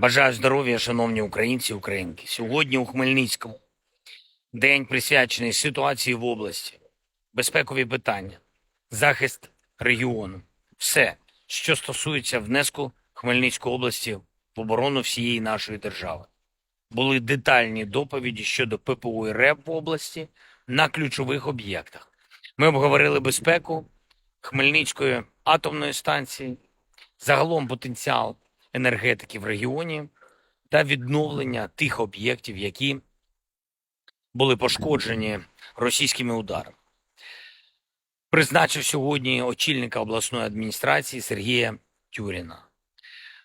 Бажаю здоров'я, шановні українці і українки. Сьогодні у Хмельницькому день присвячений ситуації в області, безпекові питання, захист регіону. Все, що стосується внеску Хмельницької області в оборону всієї нашої держави. Були детальні доповіді щодо ППО і РЕП в області на ключових об'єктах. Ми обговорили безпеку Хмельницької атомної станції, загалом потенціал енергетики в регіоні та відновлення тих об'єктів, які були пошкоджені російськими ударами. Призначив сьогодні очільника обласної адміністрації Сергія Тюріна.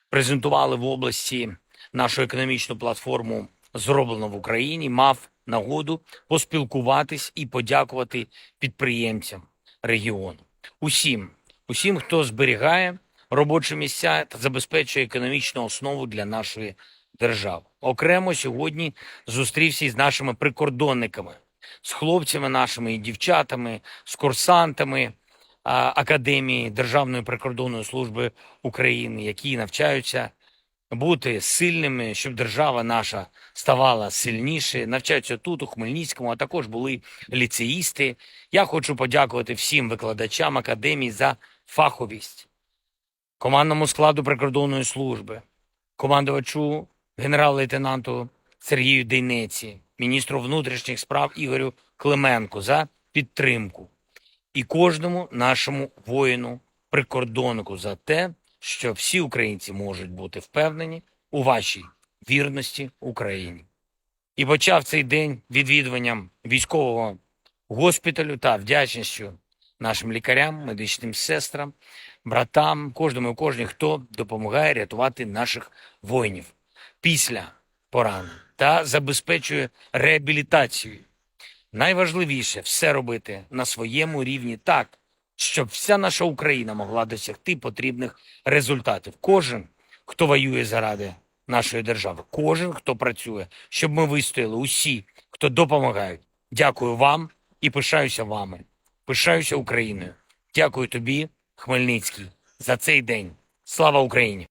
Презентували в області нашу економічну платформу зроблено в Україні. Мав нагоду поспілкуватись і подякувати підприємцям регіону. Усім, усім, хто зберігає робочі місця та забезпечує економічну основу для нашої держави. Окремо сьогодні зустрівся із нашими прикордонниками, з хлопцями нашими і дівчатами, з курсантами Академії Державної прикордонної служби України, які навчаються бути сильними, щоб держава наша ставала сильніше. Навчаються тут, у Хмельницькому, а також були ліцеїсти. Я хочу подякувати всім викладачам академії за фаховість, командному складу прикордонної служби, командувачу генерал-лейтенанту Сергію Дейнеці, міністру внутрішніх справ Ігорю Клименку за підтримку і кожному нашому воїну, прикордоннику за те, що всі українці можуть бути впевнені у вашій вірності Україні. І почав цей день відвідуванням військового госпіталю та вдячністю нашим лікарям, медичним сестрам, братам, кожному і кожній, хто допомагає рятувати наших воїнів після поранень та забезпечує реабілітацію. Найважливіше все робити на своєму рівні так, щоб вся наша Україна могла досягти потрібних результатів. Кожен, хто воює заради нашої держави, кожен, хто працює, щоб ми вистояли, усі, хто допомагають. Дякую вам і пишаюся вами. Пишаюся Україною. Дякую тобі, Хмельницький, за цей день. Слава Україні!